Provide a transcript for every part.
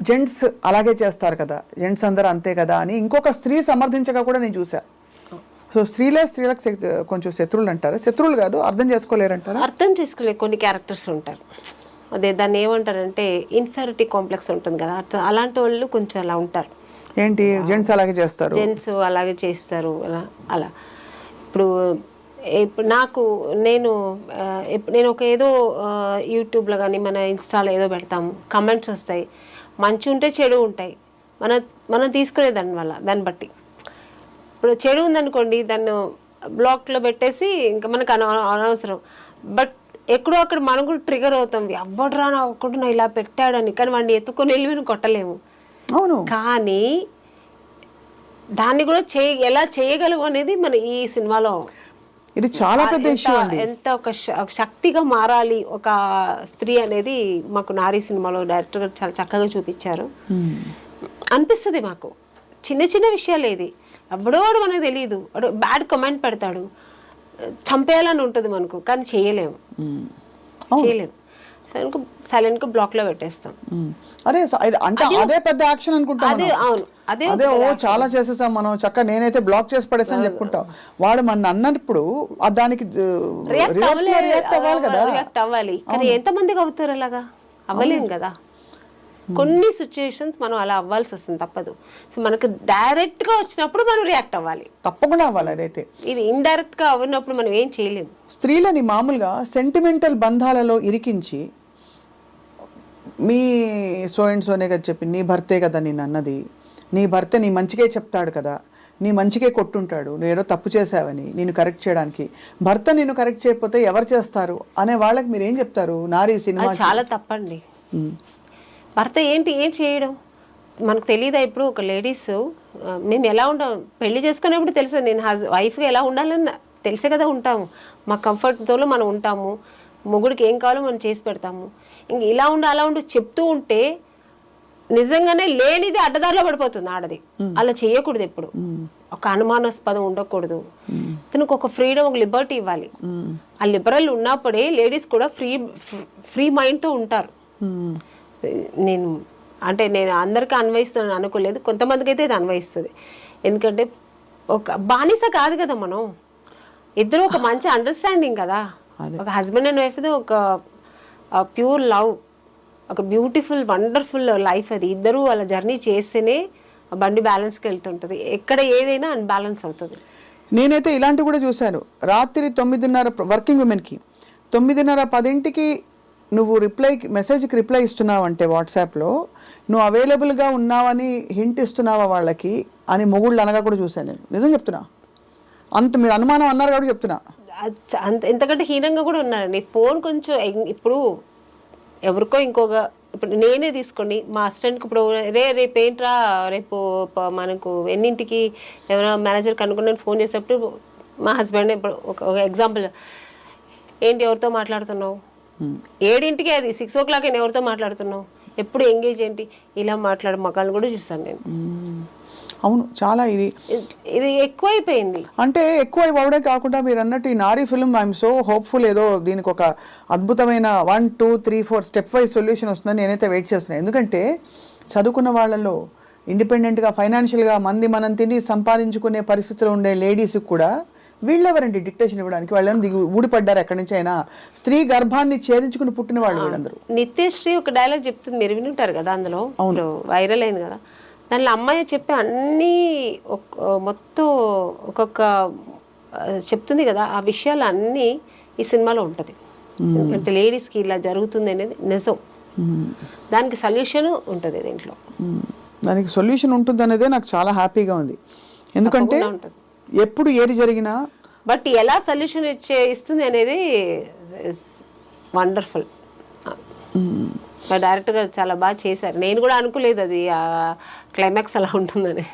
Gents అలాగే చేస్తారు కదా జెంట్స్ అందరూ అంతే కదా అని ఇంకొక స్త్రీ సమర్థించగా కూడా నేను చూసా సో స్త్రీలే స్త్రీలకు కొంచెం శత్రువులు అంటారు. శత్రువులు కాదు అర్థం చేసుకోలేరంటారా అర్థం చేసుకోలే కొన్ని క్యారెక్టర్స్ ఉంటారు. అదే దాన్ని ఏమంటారంటే ఇన్ఫెరిటీ కాంప్లెక్స్ ఉంటుంది కదా అలాంటి వాళ్ళు కొంచెం అలా ఉంటారు. ఏంటి? జెంట్స్ అలాగే చేస్తారు. జెంట్స్ అలాగే చేస్తారు అలా అలా. ఇప్పుడు ఇప్పుడు నాకు నేను నేను ఒక ఏదో యూట్యూబ్లో కానీ మన ఇన్స్టాలో ఏదో పెడతాము కమెంట్స్ వస్తాయి. మంచి ఉంటే చెడు ఉంటాయి. మన మనం తీసుకునే దాని వల్ల దాన్ని బట్టి. ఇప్పుడు చెడు ఉందనుకోండి దాన్ని బ్లాక్లో పెట్టేసి ఇంకా మనకు అన అనవసరం. బట్ ఎక్కడో అక్కడ మనం కూడా ట్రిగర్ అవుతాం. ఎవడరా నా ఒక్కడు ఇలా పెట్టాడని. కానీ వాడిని ఎత్తుకొని వెళ్ళి కొట్టలేము. అవును. కానీ దాన్ని కూడా చేయ ఎలా చేయగలము అనేది మన ఈ సినిమాలో ఇది చాలా పెద్ద ఎంత- ఇష్యూ అండి. ఎంత ఒక శక్తిగా మారాలి ఒక స్త్రీ అనేది మాకు నారీ సినిమాలో డైరెక్టర్ గారు చాలా చక్కగా చూపించారు. అనిపిస్తుంది మాకు. చిన్న చిన్న విషయాలు ఇది. ఎవడోడు మనకు తెలియదు బ్యాడ్ కమెంట్ పెడతాడు. చంపేయాలని ఉంటుంది మనకు కానీ చేయలేము. చేయలేము. సైలెంట్ సైలెంట్ బ్లాక్లో పెట్టేస్తాం. అరే అంటే అదే పెద్ద యాక్షన్ అనుకుంటాం అదే. అవును. అదే అదే ఓ చాలా చేసేసాం మనం. చక్క నేనైతే బ్లాక్ చేసి పడేసాను చెప్పుకుంటాం. వాడు మన అన్నప్పుడు దానికి రియాక్ట్ అవ్వాలి కదా. రియాక్ట్ అవ్వాలి. కానీ ఎంత మందికి అవుతారు అలాగా? అవ్వలేం కదా. కొన్ని సిచ్యుయేషన్స్ మనం అలా అవ్వాల్సి వస్తుంది తప్పదు. సో మనకు డైరెక్ట్గా వచ్చినప్పుడు మనం రియాక్ట్ అవ్వాలి. తప్పకుండా అవ్వాలి అదైతే. ఇది ఇండైరెక్ట్గా అవ్వనప్పుడు మనం ఏం చేయలేము స్త్రీలని మామూలుగా సెంటిమెంటల్ బంధాలలో ఇరికించి మీ సో అండ్ సోనే కదా చెప్పి నీ భర్తే కదా నేను అన్నది. నీ భర్త నీ మంచిగే చెప్తాడు కదా. నీ మంచిగే కొట్టుంటాడు. నువ్వు ఏదో తప్పు చేసావని నేను కరెక్ట్ చేయడానికి. భర్త నేను కరెక్ట్ చేయకపోతే ఎవరు చేస్తారు? అనే వాళ్ళకి మీరు ఏం చెప్తారు? నారీ సినిమా చాలా తప్పండి. భర్త ఏంటి ఏం చేయడం? మనకు తెలియదా ఇప్పుడు ఒక లేడీస్ మేము ఎలా ఉంటాం? పెళ్ళి చేసుకునేప్పుడు తెలుసు నేను హజ్ వైఫ్గా ఎలా ఉండాలని తెలిసే కదా ఉంటాము. మా కంఫర్ట్తో మనం ఉంటాము. మొగుడికి ఏం కావాలో మనం చేసి పెడతాము. ఇంక ఇలా ఉండు అలా ఉండు చెప్తూ ఉంటే నిజంగానే లేనిది అడ్డదారిలో పడిపోతుంది ఆడది. అలా చేయకూడదు ఎప్పుడు. ఒక అనుమానాస్పదం ఉండకూడదు. తనకు ఒక ఫ్రీడమ్ ఒక లిబర్టీ ఇవ్వాలి. ఆ లిబరల్ ఉన్నప్పుడే లేడీస్ కూడా ఫ్రీ ఫ్రీ మైండ్తో ఉంటారు. నేను అంటే నేను అందరికీ అన్వయిస్తాను అనుకోలేదు. కొంతమందికి అయితే ఇది అన్వయిస్తుంది. ఎందుకంటే ఒక బానిస కాదు కదా మనం. ఇద్దరు ఒక మంచి అండర్స్టాండింగ్ కదా. ఒక హస్బెండ్ అండ్ వైఫ్ ఒక ప్యూర్ లవ్ ఒక బ్యూటిఫుల్ వండర్ఫుల్ లైఫ్ అది. ఇద్దరు వాళ్ళ జర్నీ చేస్తేనే ఆ బండి బ్యాలెన్స్కి వెళ్తుంటుంది. ఎక్కడ ఏదైనా అన్బ్యాలెన్స్ అవుతుంది. నేనైతే ఇలాంటివి కూడా చూశాను. రాత్రి తొమ్మిదిన్నర వర్కింగ్ ఉమెన్కి. తొమ్మిదిన్నర పదింటికి నువ్వు రిప్లైకి మెసేజ్కి రిప్లై ఇస్తున్నావు అంటే వాట్సాప్లో నువ్వు అవైలబుల్గా ఉన్నావని హింట్ ఇస్తున్నావా వాళ్ళకి? అని మొగుళ్ళు అనగా కూడా చూశాను నేను. నిజం చెప్తున్నా? అంత మీరు అనుమానం అన్నారు కాబట్టి చెప్తున్నా. అంత ఎంతకంటే హీనంగా కూడా ఉన్నారండి. ఫోన్ కొంచెం ఇప్పుడు ఎవరికో ఇంకొక ఇప్పుడు నేనే తీసుకోండి. మా అసిస్టెంట్కి ఇప్పుడు రే రేపు ఏంట్రా రేపు మనకు ఎన్నింటికి ఎవరైనా మేనేజర్ కనుక్కుని నేను ఫోన్ చేసేటప్పుడు మా హస్బెండ్ ఇప్పుడు ఒక ఎగ్జాంపుల్. ఏంటి ఎవరితో మాట్లాడుతున్నావు? ఏడింటికి అది సిక్స్ ఓ క్లాక్ నేను ఎవరితో మాట్లాడుతున్నావు? ఎప్పుడు ఎంగేజ్ ఏంటి? ఇలా మాట్లాడే మగాళ్ళు కూడా చూసాను నేను. అవును చాలా ఇది. ఇది- ఎక్కువైపోయింది. అంటే ఎక్కువ ఇవ్వడే కాకుండా మీరు అన్నట్టు ఈ నారీ ఫిల్మ్ ఐఎమ్ సో హోప్ఫుల్ ఏదో దీనికి ఒక అద్భుతమైన one two three four step wise solution వస్తుందని నేనైతే వెయిట్ చేస్తున్నాను. ఎందుకంటే చదువుకున్న వాళ్ళలో ఇండిపెండెంట్గా ఫైనాన్షియల్గా మంది మనం తిని సంపాదించుకునే పరిస్థితిలో ఉండే లేడీస్కి కూడా వీళ్ళెవరండి డిక్టేషన్ ఇవ్వడానికి? వాళ్ళని దిగి ఊడిపడ్డారు ఎక్కడి నుంచైనా స్త్రీ గర్భాన్ని ఛేదించుకుని పుట్టిన వాళ్ళు వీళ్ళందరూ. నిత్యశ్రీ ఒక డైలాగ్ చెప్తుంది మీరు వినుంటారు కదా అందులో? ఇప్పుడు వైరల్ అయింది కదా? దానిలో అమ్మాయి చెప్పే అన్ని మొత్తం ఒక్కొక్క చెప్తుంది కదా ఆ విషయాలు అన్నీ ఈ సినిమాలో ఉంటుంది. ఎందుకంటే లేడీస్కి ఇలా జరుగుతుంది అనేది నిజం. దానికి సొల్యూషన్ ఉంటుంది దీంట్లో. దానికి సొల్యూషన్ ఉంటుంది అనేదే నాకు చాలా హ్యాపీగా ఉంది. ఎందుకంటే. ఎప్పుడు ఏది జరిగినా బట్ ఎలా సొల్యూషన్ ఇచ్చే ఇస్తుంది అనేది వండర్ఫుల్. డైరెక్టర్ గారు చాలా బాగా చేశారు. నేను కూడా అనుకోలేదు అది క్లైమాక్స్ అలా ఉంటుందని.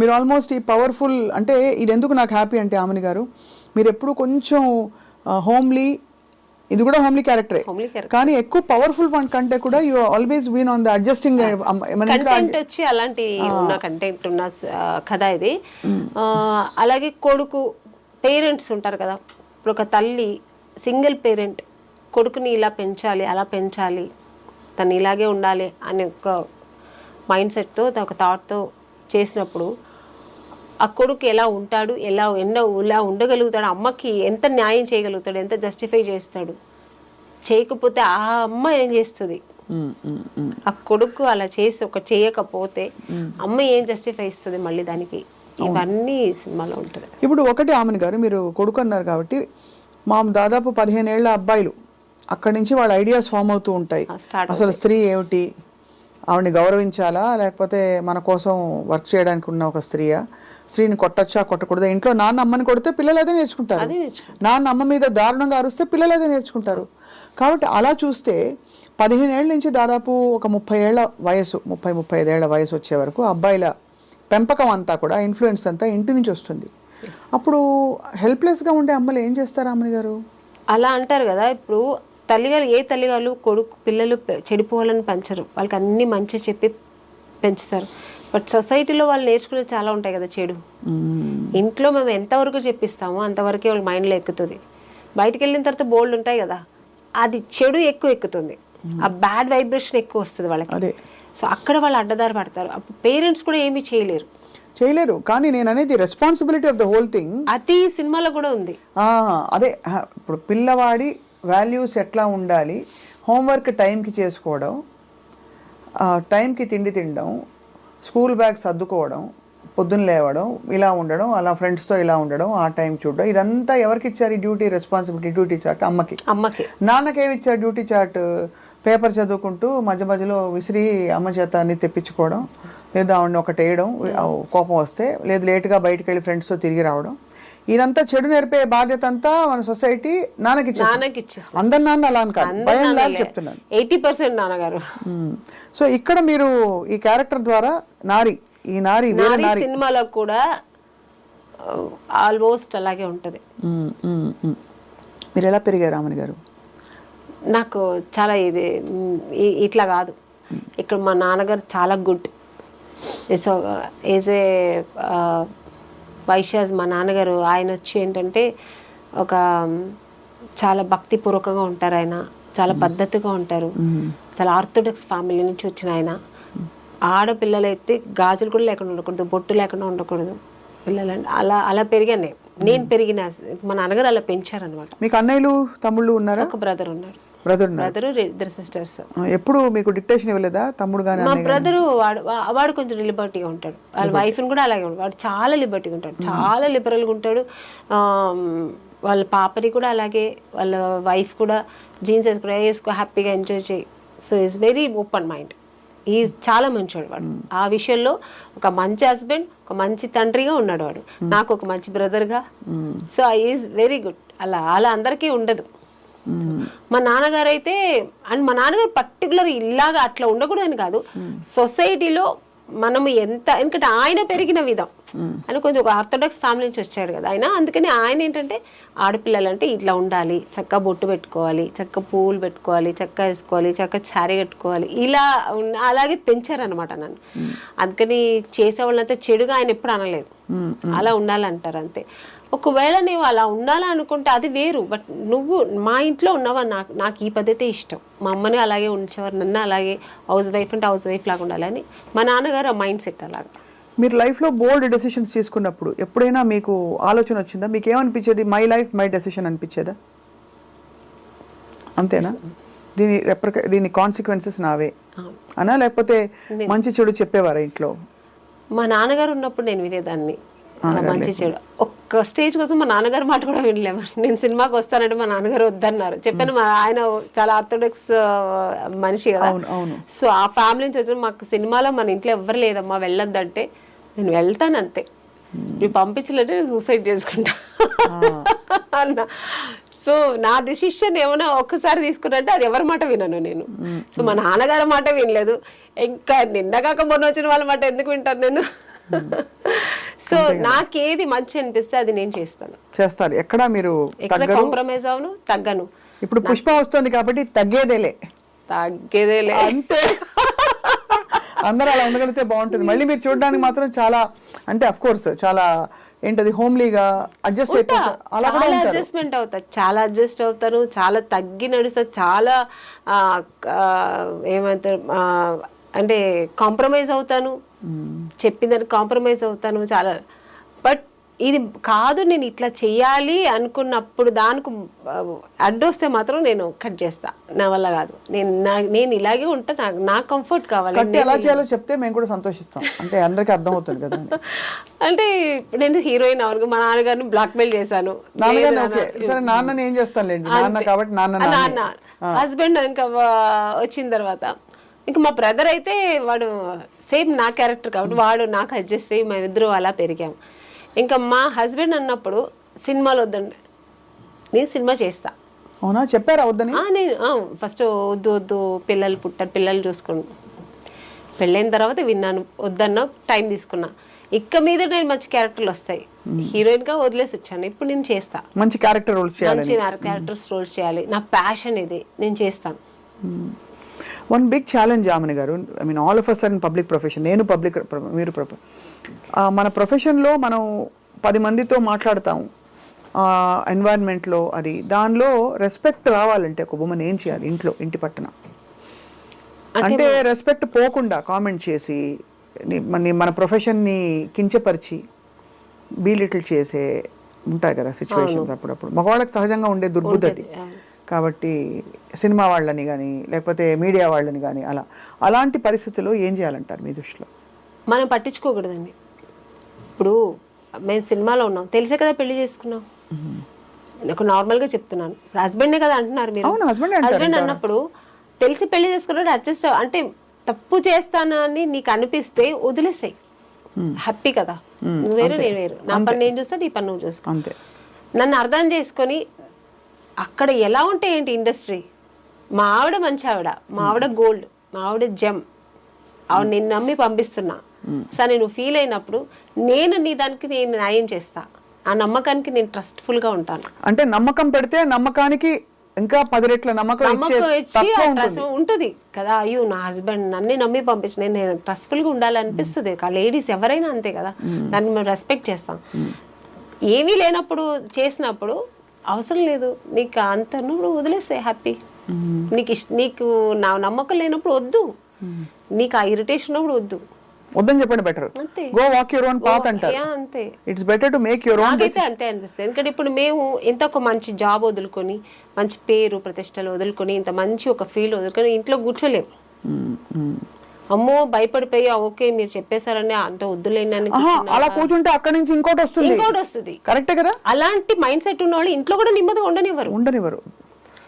మీరు ఆల్మోస్ట్ ఈ పవర్ఫుల్ అంటే ఇది ఎందుకు నాకు హ్యాపీ అంటే ఆమెని గారు మీరు ఎప్పుడు కొంచెం హోమ్లీ ఇది కూడా హోమ్లీ క్యారెక్టరే. కానీ ఎక్కువ పవర్ఫుల్ వన్ కంటే కూడా you always been on the adjusting content వచ్చి అలాంటి ఉన్న కంటెంట్ ఉన్న కథ ఇది. అలాగే కొడుకు పేరెంట్స్ ఉంటారు కదా. ఇప్పుడు ఒక తల్లి సింగిల్ పేరెంట్ కొడుకుని ఇలా పెంచాలి అలా పెంచాలి తను ఇలాగే ఉండాలి అనే ఒక మైండ్ సెట్తో ఒక థాట్తో చేసినప్పుడు ఆ కొడుకు ఎలా ఉంటాడు ఎలా ఎన్న ఎలా ఉండగలుగుతాడు అమ్మకి ఎంత న్యాయం చేయగలుగుతాడు ఎంత జస్టిఫై చేస్తాడు చేయకపోతే ఆ అమ్మ ఏం చేస్తుంది. ఆ కొడుకు అలా చేసి ఒక చేయకపోతే అమ్మ ఏం జస్టిఫై ఇస్తుంది మళ్ళీ దానికి? ఇవన్నీ సినిమాలో ఉంటుంది. ఇప్పుడు ఒకటి ఆమెను గారు మీరు కొడుకు అన్నారు కాబట్టి మా దాదాపు పదిహేను ఏళ్ళ అబ్బాయిలు. అక్కడి నుంచి వాళ్ళ ఐడియాస్ ఫామ్ అవుతూ ఉంటాయి. అసలు స్త్రీ ఏమిటి? ఆవిడని గౌరవించాలా? లేకపోతే మన కోసం వర్క్ చేయడానికి ఉన్న ఒక స్త్రీయా? స్త్రీని కొట్టచ్చా? కొట్టకూడదా? ఇంట్లో నాన్న అమ్మని కొడితే పిల్లలు అదే నేర్చుకుంటారు. నాన్న అమ్మ మీద దారుణంగా అరుస్తే పిల్లలు అదే నేర్చుకుంటారు. కాబట్టి అలా చూస్తే పదిహేను ఏళ్ళ నుంచి దాదాపు ఒక ముప్పై ఏళ్ళ వయసు ముప్పై ముప్పై ఐదేళ్ళ వయసు వచ్చే వరకు అబ్బాయిల పెంపకం అంతా కూడా ఇన్ఫ్లుయెన్స్ అంతా ఇంటి నుంచి వస్తుంది. అప్పుడు హెల్ప్లెస్గా ఉండే అమ్మలు ఏం చేస్తారు అమ్మని గారు? అలా అంటారు కదా ఇప్పుడు తల్లిగారు ఏ తల్లిగారు కొడుకు పిల్లలు చెడిపోవాలని పెంచరు. వాళ్ళకి అన్ని మంచి చెప్పి పెంచుతారు. బట్ సొసైటీలో వాళ్ళు నేర్చుకునేది చాలా ఉంటాయి కదా చెడు. ఇంట్లో మేము ఎంతవరకు చెప్పిస్తామో అంతవరకే వాళ్ళ మైండ్లో ఎక్కుతుంది. బయటికి వెళ్ళిన తర్వాత బోల్డ్ ఉంటాయి కదా అది చెడు ఎక్కువ ఎక్కుతుంది. ఆ బ్యాడ్ వైబ్రేషన్ ఎక్కువ వస్తుంది వాళ్ళకి. అదే. సో అక్కడ వాళ్ళు అడ్డదారి పడతారు. అప్పుడు పేరెంట్స్ కూడా ఏమీ చేయలేరు. చేయలేరు. కానీ నేను అనేది responsibility of the whole thing అది సినిమాలో కూడా ఉంది. అదే ఇప్పుడు పిల్లవాడి వాల్యూస్ ఎట్లా ఉండాలి హోంవర్క్ టైంకి చేసుకోవడం టైంకి తిండి తినడం స్కూల్ బ్యాగ్ సర్దుకోవడం పొద్దున్న లేవడం ఇలా ఉండడం అలా ఫ్రెండ్స్తో ఇలా ఉండడం ఆ టైం చూడడం ఇదంతా ఎవరికి ఇచ్చారు ఈ డ్యూటీ రెస్పాన్సిబిలిటీ డ్యూటీ చార్ట్? అమ్మకి. అమ్మకి. నాన్నకేమి ఇచ్చారు డ్యూటీ చార్ట్? పేపర్ చదువుకుంటూ మధ్య మధ్యలో విసిరి అమ్మ చేత అన్ని తెప్పించుకోవడం లేదా ఆవిడని ఒకటి వేయడం కోపం వస్తే లేదు లేటుగా బయటికి వెళ్ళి ఫ్రెండ్స్తో తిరిగి రావడం ఇదంతా చెడు నేర్పే బాధ్యత అంతా మన సొసైటీ నాన్నకి. నాన్నకి అందరి నాన్న అలా అని కాదు. భయం లాగా చెప్తున్నాను. ఎయిటీ పర్సెంట్ నాన్నగారు. సో ఇక్కడ మీరు ఈ క్యారెక్టర్ ద్వారా నారి ఈ నారి వేరే నారీ నారి. సినిమాలో కూడా ఆల్మోస్ట్ అలాగే ఉంటది. మీరు ఎలా పెరిగారు రామని గారు? నాకు చాలా ఇది ఇట్లా కాదు. ఇక్కడ మా నాన్నగారు చాలా good. So age a Vaishyas మా నాన్నగారు ఆయన వచ్చి ఏంటంటే ఒక చాలా భక్తిపూర్వకంగా ఉంటారు ఆయన. చాలా పద్ధతిగా ఉంటారు. చాలా ఆర్థోడాక్స్ ఫ్యామిలీ నుంచి వచ్చిన ఆయన. ఆడపిల్లలైతే గాజులు కూడా లేకుండా ఉండకూడదు బొట్టు లేకుండా ఉండకూడదు. పిల్లలంటే అలా అలా పెరిగాను. నేను. నేను పెరిగిన మా నాన్నగారు అలా పెంచారనమాట మీకు అన్నయ్యలు తమ్ముళ్ళు ఉన్నారా? ఒక బ్రదర్ ఉన్నారు. బ్రదర్ బ్రదరు ఇద్దరు సిస్టర్స్ ఎప్పుడు మీకు డిక్టేషన్ ఇవ్వలేదా? తమ్ముడు కానీ మా బ్రదరు వాడు వాడు కొంచెం లిబర్టీగా ఉంటాడు. వాళ్ళ వైఫ్ని కూడా అలాగే ఉంటాడు. వాడు చాలా లిబర్టీగా ఉంటాడు. చాలా లిబరల్గా ఉంటాడు. వాళ్ళ పాపని కూడా అలాగే వాళ్ళ వైఫ్ కూడా జీన్స్ వేసుకో వేసుకో హ్యాపీగా ఎంజాయ్ చేయి. So is very open mind ఈ చాలా మంచివాడు వాడు. ఆ విషయంలో ఒక మంచి హస్బెండ్ ఒక మంచి తండ్రిగా ఉన్నాడు వాడు. నాకు ఒక మంచి బ్రదర్గా సో ఈజ్ వెరీ గుడ్ అలా అలా అందరికీ ఉండదు. మా నాన్నగారు అయితే అండ్ మా నాన్నగారు పర్టికులర్ ఇలాగా అట్లా ఉండకూడదని కాదు. సొసైటీలో మనం ఎంత ఎందుకంటే ఆయన పెరిగిన విధం. ఆయన కొంచెం ఒక ఆర్థోడాక్స్ ఫ్యామిలీ నుంచి వచ్చాడు కదా ఆయన. అందుకని ఆయన ఏంటంటే ఆడపిల్లలంటే ఇట్లా ఉండాలి. చక్కగా బొట్టు పెట్టుకోవాలి చక్క పువ్వులు పెట్టుకోవాలి చక్క వేసుకోవాలి చక్క శారీ కట్టుకోవాలి. ఇలా అలాగే పెంచారనమాట నన్ను. అందుకని చేసేవాళ్ళంతా చెడుగా ఆయన ఎప్పుడు అనలేదు. అలా ఉండాలంటారు అంతే. ఒకవేళ నువ్వు అలా ఉండాలనుకుంటే అది వేరు. బట్ నువ్వు మా ఇంట్లో ఉన్నావా నాకు నాకు ఈ పద్ధతే ఇష్టం. మా అమ్మని అలాగే ఉంచేవారు నన్ను అలాగే హౌస్ వైఫ్ అంటే హౌస్ వైఫ్ లాగా ఉండాలని మా నాన్నగారు ఆ మైండ్ సెట్ అలాగా. మీరు లైఫ్లో బోల్డ్ డెసిషన్స్ తీసుకున్నప్పుడు ఎప్పుడైనా మీకు ఆలోచన వచ్చిందా? మీకు ఏమనిపించేది మై లైఫ్ మై డెసిషన్ అనిపించేదా? అంతేనా? దీని రెప్రక దీని కాన్సిక్వెన్సెస్ నావే. అనా? లేకపోతే మంచి చెడు చెప్పేవారా ఇంట్లో? మా నాన్నగారు ఉన్నప్పుడు నేను వినేదాన్ని. మంచి చెడు. ఒక్క స్టేజ్ కోసం మా నాన్నగారు మాట కూడా వినలేము. నేను సినిమాకి వస్తానంటే మా నాన్నగారు వద్దన్నారు. చెప్పాను మా ఆయన చాలా ఆర్థోడాక్స్ మనిషి కదా. సో ఆ ఫ్యామిలీ నుంచి వచ్చిన మాకు సినిమాలో మన ఇంట్లో ఎవ్వరు లేదమ్మా వెళ్ళొద్దంటే నేను వెళ్తాను అంతే. నువ్వు పంపించలేదంటే నేను సూసైడ్ చేసుకుంటా. అన్న. సో నా డిసిషన్ ఏమైనా ఒక్కసారి తీసుకున్నట్టే అది ఎవరి మాట వినను నేను. సో మా నాన్నగారి మాట వినలేదు. ఇంకా నిన్న కాక మొన్న వచ్చిన వాళ్ళ మాట ఎందుకు వింటాను నేను? సో నాకేది మంచి అనిపిస్తే అది నేను చేస్తాను. చేస్తారు. ఎక్కడా మీరు కాంప్రమైజ్ అవును తగ్గను. ఇప్పుడు పుష్ప వస్తుంది కాబట్టి తగ్గేదేలే. తగ్గేదేలే. అంతే. అందరూ అలా ఉండగలిగితే బాగుంటుంది. మళ్ళీ మీరు చూడడానికి మాత్రం చాలా అంటే అఫ్ కోర్స్ చాలా ఏంటది హోమ్లీగా అడ్జస్ట్ అయిపోతారు. అలా చాలా అడ్జస్ట్మెంట్ అవుతా చాలా అడ్జస్ట్ అవుతాను చాలా తగ్గి నడుస్తా చాలా ఏమంటారు అంటే కాంప్రమైజ్ అవుతాను. చెప్పిందని కాంప్రమైజ్ అవుతాను చాలా. బట్ ఇది కాదు నేను ఇట్లా చెయ్యాలి అనుకున్నప్పుడు దానికి అడ్డొస్తే మాత్రం నేను కట్ చేస్తా. నా వల్ల కాదు. నేను నేను ఇలాగే ఉంటా నాకు నా కంఫర్ట్ కావాలి. ఎలా చేయాలో చెప్తే మేము కూడా సంతోషిస్తాం. అంటే అందరికీ అర్థం అవుతుంది కదా. అంటే నేను హీరోయిన్ అవను. మా నాన్నగారిని బ్లాక్ మెయిల్ చేశాను నాన్న- ఏం చేస్తానులేండి? నాన్న కాబట్టి నాన్న నాన్న. హస్బెండ్ ఇంకా వచ్చిన తర్వాత. ఇంకా మా బ్రదర్ అయితే వాడు సేమ్ నా క్యారెక్టర్ కాబట్టి వాడు నాకు అడ్జస్ట్ అయ్యి మేమిద్దరు అలా పెరిగాం ఇంకా మా హస్బెండ్ అన్నప్పుడు సినిమాలు వద్దండి. నేను సినిమా చేస్తా. అవునా? చెప్పారా వద్దని? నేను ఫస్ట్ వద్దు వద్దు పిల్లలు పుట్టారు పిల్లలు చూసుకోండి. పెళ్ళైన తర్వాత విన్నాను వద్దన్న టైం తీసుకున్నా. ఇక్క మీద నేను మంచి క్యారెక్టర్లు వస్తాయి. హీరోయిన్గా వదిలేసి వచ్చాను. ఇప్పుడు నేను చేస్తా. మంచి క్యారెక్టర్ రోల్స్ చేయాలని. మంచి క్యారెక్టర్స్ రోల్స్ చేయాలి. నా ప్యాషన్ ఇది. నేను చేస్తాను. వన్ బిగ్ ఛాలెంజ్ ఆమెని గారు I mean all of us and public profession నేను పబ్లిక్ మీరు మన ప్రొఫెషన్లో మనం పది మందితో మాట్లాడతాం. ఎన్వైర్న్మెంట్లో అది. దానిలో రెస్పెక్ట్ రావాలంటే ఒక ఉమెన్ ఏం చేయాలి? ఇంట్లో ఇంటి పట్టున అంటే రెస్పెక్ట్ పోకుండా కామెంట్ చేసి మన మన ప్రొఫెషన్ని కించపరిచి బీలిటిల్ చేసే ఉంటాయి కదా సిచ్యువేషన్స్ అప్పుడప్పుడు. మగవాళ్ళకి సహజంగా ఉండే దుర్బుద్ధి కాబట్టి సినిమా వాళ్ళని కానీ లేకపోతే మీడియా వాళ్ళని కానీ అలా. అలాంటి పరిస్థితుల్లో ఏం చేయాలంటారు మీ దృష్టిలో? మనం పట్టించుకోకూడదండి. ఇప్పుడు మేము సినిమాలో ఉన్నాం. తెలిసే కదా పెళ్ళి చేసుకున్నాం. నాకు నార్మల్గా చెప్తున్నాను. హస్బెండే కదా అంటున్నారు మీరు. హస్బెండ్ అన్నప్పుడు తెలిసి పెళ్ళి చేసుకున్నాడు అడ్జస్ట్ అంటే తప్పు చేస్తానని నీకు అనిపిస్తే వదిలేసాయి. హ్యాపీ కదా. నువ్వు వేరు నేను వేరు. నా పని నేను చూస్తా నీ పని నువ్వు చూసుకో. నన్ను అర్థం చేసుకొని అక్కడ ఎలా ఉంటే ఏంటి ఇండస్ట్రీ? మా ఆవిడ మంచి ఆవిడ మా ఆవిడ గోల్డ్ మా ఆవిడ జెమ్. ఆవిడ నేను నమ్మి పంపిస్తున్నా. సరే నువ్వు ఫీల్ అయినప్పుడు నేను నీ దానికి నేను న్యాయం చేస్తా. ఆ నమ్మకానికి నేను ట్రస్ట్ఫుల్గా ఉంటాను. అంటే నమ్మకం పెడితే నమ్మకానికి ఇంకా పది రెట్ల నమ్మకం ఉంటుంది. కదా. అయ్యో నా హస్బెండ్ నన్ను నమ్మి పంపించి నేను ట్రస్ట్ఫుల్గా ఉండాలనిపిస్తుంది. ఆ లేడీస్ ఎవరైనా అంతే కదా. దాన్ని మేము రెస్పెక్ట్ చేస్తాం. ఏమీ లేనప్పుడు చేసినప్పుడు అవసరం లేదు. నీకు అంత నువ్వు వదిలేసే హ్యాపీ నీకు ఇష్ట నీకు నా నమ్మకం లేనప్పుడు వద్దు. నీకు ఆ ఇరిటేషన్ ఉన్నప్పుడు వద్దు. వద్దని చెప్పండి better. Go walk your own path అంటారు. అంతే. It's better to make your own నాకైతే అంతే అనిపిస్తుంది. ఎందుకంటే ఇప్పుడు మేము ఇంత ఒక మంచి జాబ్ వదులుకొని మంచి పేరు ప్రతిష్టలు వదులుకొని ఇంత మంచి ఒక ఫీల్డ్ వదులుకొని ఇంట్లో కూర్చోలేము అమ్మో భయపడిపోయి "ఆ, ఓకే మీరు చెప్పేశారని అంత వద్దులేండి అని అలా కూర్చుంటే అక్కడి నుంచి ఇంకోటి వస్తుంది. ఇంకోటి వస్తుంది. కరెక్టే కదా? అలాంటి మైండ్ సెట్ ఉన్న వాళ్ళు ఇంట్లో కూడా నెమ్మదిగా ఉండనివ్వరు. ఉండనివ్వరు.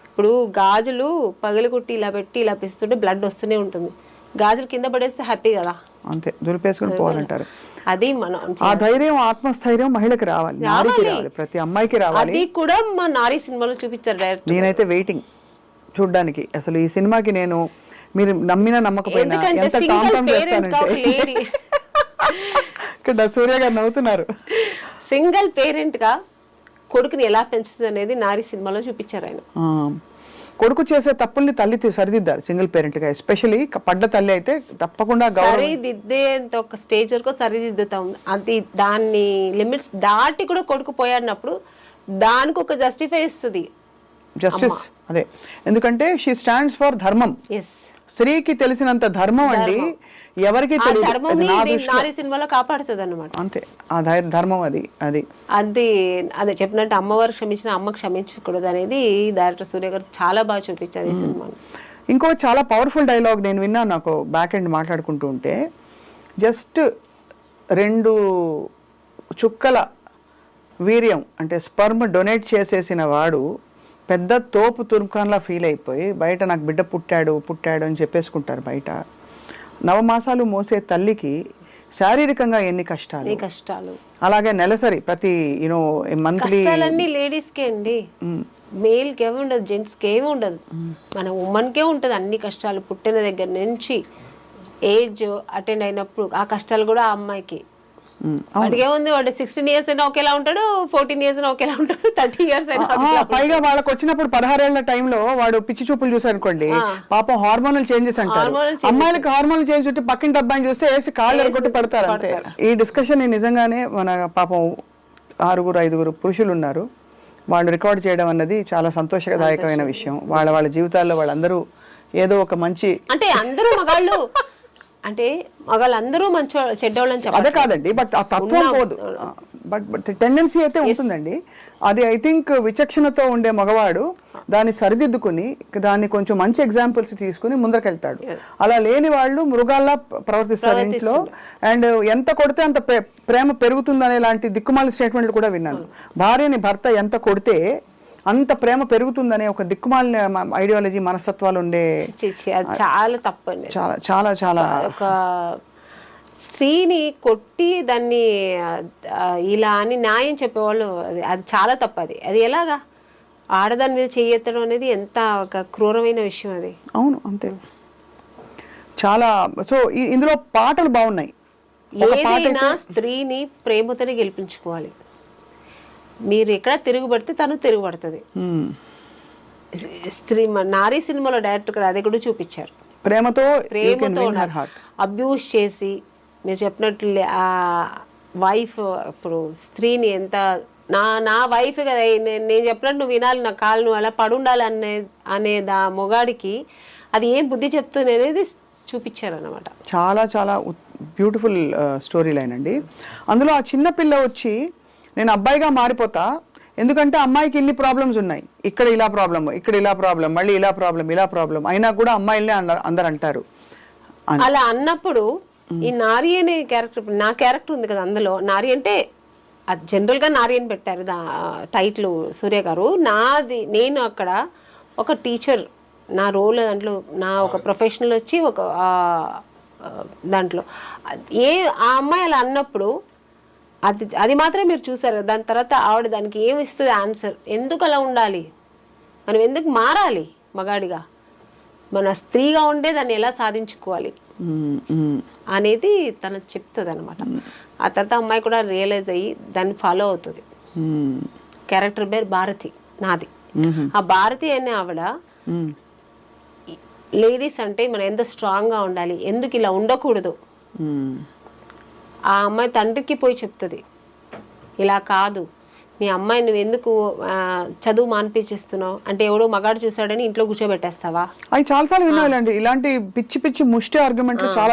ఇప్పుడు గాజులు పగలగొట్టి ఇలా పెట్టి ఇలా పిస్తుంటే బ్లడ్ వస్తూనే ఉంటుంది. గాజులు కింద పడేస్తే హ్యాపీ కదా? అంతే దులిపేసుకుని పోవాలంటారు. అది మనం ఆ ధైర్యం ఆత్మస్థైర్యం మహిళకి రావాలి. నారికి రావాలి. ప్రతి అమ్మాయికి రావాలి. అది కూడా మా నారీ సినిమాలో చూపించారు డైరెక్ట్ నేనైతే వెయిటింగ్ చూడ్డానికి. అసలు ఈ సినిమాకి నేను మీరు నమ్మిన నమ్మకపోయినా ఎంత చేస్తానంటే. ఇక్కడ సూర్య గారు నవ్వుతున్నారు. సింగిల్ పేరెంట్గా కొడుకుని ఎలా పెంచుతుంది అనేది నారీ సినిమాలో చూపించారు ఆయన. కొడుకు చేసే తప్పుల్ని తల్లి సరిదిద్దాలి సింగిల్ పేరెంట్గా ఎస్పెషలీ పడ్డ తల్లి అయితే తప్పకుండా సరిదిద్దేంత ఒక స్టేజ్ వరకు సరిదిద్దుతాం అది దాన్ని లిమిట్స్ దాటి కూడా కొడుకు పోయాడినప్పుడు దానికి ఒక జస్టిఫై ఇస్తుంది. జస్టిస్ అదే. ఎందుకంటే షీ స్టాండ్స్ ఫర్ ధర్మం. స్త్రీకి తెలిసినంత ధర్మం అండి ఎవరికి సినిమాలో కాపాడుతుంది అనమాట అంతే. ఆ ధర్మం అది అది. అది అదే చెప్పినట్టు అమ్మవారు క్షమించిన అమ్మ క్షమించకూడదు అనేది డైరెక్టర్ సూర్య గారు చాలా బాగా చూపించారు ఈ సినిమాలో. ఇంకో చాలా పవర్ఫుల్ డైలాగ్ నేను విన్నాను నాకు బ్యాక్ ఎండ్ మాట్లాడుకుంటూ ఉంటే. జస్ట్ రెండు చుక్కల వీర్యం అంటే స్పర్మ్ డొనేట్ చేసేసిన వాడు పెద్ద తోపు తుర్కాన్లా ఫీల్ అయిపోయి బయట నాకు బిడ్డ పుట్టాడు పుట్టాడు అని చెప్పేసుకుంటారు బయట. నవమాసాలు మోసే తల్లికి శారీరకంగా ఎన్ని కష్టాలు? కష్టాలు? అలాగే నెలసరి ప్రతి యూనో మంత్లీ లేడీస్ కే అండి. మేల్కి ఉండదు జెంట్స్కి ఉండదు. మన ఉమెన్ కే ఉంటది అన్ని కష్టాలు పుట్టిన దగ్గర నుంచి ఏజ్ అటెండ్ అయినప్పుడు ఆ కష్టాలు కూడా ఆ అమ్మాయికి. వాడికి ఏముంది? వాడు సిక్స్టీన్ ఇయర్స్ అయినా ఒకేలా ఉంటాడు ఫోర్టీన్ ఇయర్స్ అయినా ఒకేలా ఉంటాడు థర్టీ ఇయర్స్ అయినా పైగా వాళ్ళకి వచ్చినప్పుడు పదహారేళ్ళ టైంలో వాడు పిచ్చి చూపులు చూసారు అనుకోండి పాపం హార్మోనల్ చేంజెస్ అంటారు. అమ్మాయిలకి హార్మోనల్ చేంజ్ ఉంటే పక్కింటి అబ్బాయిని చూస్తే వేసి కాళ్ళు ఎరగొట్టి పడతారు అంతే. ఈ డిస్కషన్ నిజంగానే మన పాపం ఆరుగురు ఐదుగురు పురుషులు ఉన్నారు. వాళ్ళు రికార్డ్ చేయడం అన్నది చాలా సంతోషదాయకమైన విషయం. వాళ్ళ వాళ్ళ జీవితాల్లో వాళ్ళందరూ ఏదో ఒక మంచి అంటే అందరూ మగాళ్ళు అంటే మగాళ్ళందరూ మంచి చెడ్డోళ్ళని అదే కాదండి బట్ ఆ తత్వం పోదు. బట్ బట్ టెండెన్సీ అయితే ఉంటుందండి. అది ఐ థింక్ విచక్షణతో ఉండే మగవాడు దాన్ని సరిదిద్దుకుని దాన్ని కొంచెం మంచి ఎగ్జాంపుల్స్ తీసుకుని ముందరకెళ్తాడు. అలా లేని వాళ్ళు మృగాల్లా ప్ర- ప్రవర్తిస్తారు ఇంట్లో. అండ్ ఎంత కొడితే అంత ప్రే- ప్రేమ పెరుగుతుందనే లాంటి దిక్కుమాలి స్టేట్మెంట్లు కూడా విన్నాను. భార్యని భర్త ఎంత కొడితే అంత ప్రేమ పెరుగుతుందనే ఒక దిక్కుమాలిన ఐడియాలజీ మనస్తత్వాలు ఉండే చి, చి, అది చాలా తప్పండి. చాలా చాలా చాలా ఒక స్త్రీని కొట్టి దాన్ని ఇలా అని న్యాయం చెప్పేవాళ్ళు అది అది చాలా తప్పు అది అది ఎలాగా? ఆడదాని మీద చేయెత్తడం అనేది ఎంత ఒక క్రూరమైన విషయం అది. అవును అంతే. చాలా సో ఇందులో పాటలు బాగున్నాయి. ఏదైనా స్త్రీని ప్రేమతోనే గెలిపించుకోవాలి. మీరు ఎక్కడ తిరుగుబడితే తను తిరుగుబడుతుంది. స్త్రీ నారీ సినిమాలో డైరెక్టర్ గారు అది కూడా చూపించారు. ప్రేమతో ప్రేమతో అబ్యూస్ చేసి మీరు చెప్పినట్లు ఆ వైఫ్ ఇప్పుడు స్త్రీని ఎంత నా నా వైఫ్ కదా నేను చెప్పినట్టు నువ్వు వినాలి నా కాళ్ళు నువ్వు అలా పడుండాలి అనే అనే దా మొగాడికి అది ఏం బుద్ధి చెప్తుంది అనేది చూపించారు అనమాట చాలా చాలా బ్యూటిఫుల్ స్టోరీ లైన్ అండి. అందులో ఆ చిన్న పిల్ల వచ్చి నేను అబ్బాయిగా మారిపోతా ఎందుకంటే అమ్మాయికి ఇన్ని ప్రాబ్లమ్స్ ఉన్నాయి. ఇక్కడ ఇలా ప్రాబ్లమ్ ఇక్కడ ఇలా ప్రాబ్లం మళ్ళీ ఇలా ప్రాబ్లం ఇలా ప్రాబ్లం అయినా కూడా అమ్మాయిలనే అందరు అందరు అంటారు. అలా అన్నప్పుడు ఈ నారి అనే క్యారెక్టర్ నా క్యారెక్టర్ ఉంది కదా అందులో. నారి అంటే అది జనరల్గా నారి అని పెట్టారు దా టైటిల్ సూర్య గారు. నాది నేను అక్కడ ఒక టీచర్ నా రోల్ దాంట్లో నా ఒక ప్రొఫెషనల్ వచ్చి ఒక దాంట్లో. ఏ ఆ అమ్మాయి అలా అన్నప్పుడు అది అది మాత్రమే మీరు చూసారు దాని తర్వాత ఆవిడ దానికి ఏమి ఇస్తుంది ఆన్సర్ ఎందుకు అలా ఉండాలి మనం ఎందుకు మారాలి మగాడిగా మన స్త్రీగా ఉండే దాన్ని ఎలా సాధించుకోవాలి. అనేది తను చెప్తుంది అనమాట ఆ తర్వాత అమ్మాయి కూడా రియలైజ్ అయ్యి దాన్ని ఫాలో అవుతుంది. క్యారెక్టర్ పేరు భారతి నాది. ఆ భారతి అనే ఆవిడ. లేడీస్ అంటే మనం ఎంత స్ట్రాంగ్గా ఉండాలి ఎందుకు ఇలా ఉండకూడదు. ఆ అమ్మాయి తండ్రికి పోయి చెప్తుంది. ఇలా కాదు. మీ అమ్మాయి నువ్వు ఎందుకు చదువు మాన్పించేస్తున్నావు? అంటే ఎవడో మగాడు చూసాడని ఇంట్లో కూర్చోబెట్టేస్తావా? అవి చాలాసార్లు ఇలాంటి పిచ్చి పిచ్చి ముష్టి ఆర్గ్యుమెంట్లు చాలా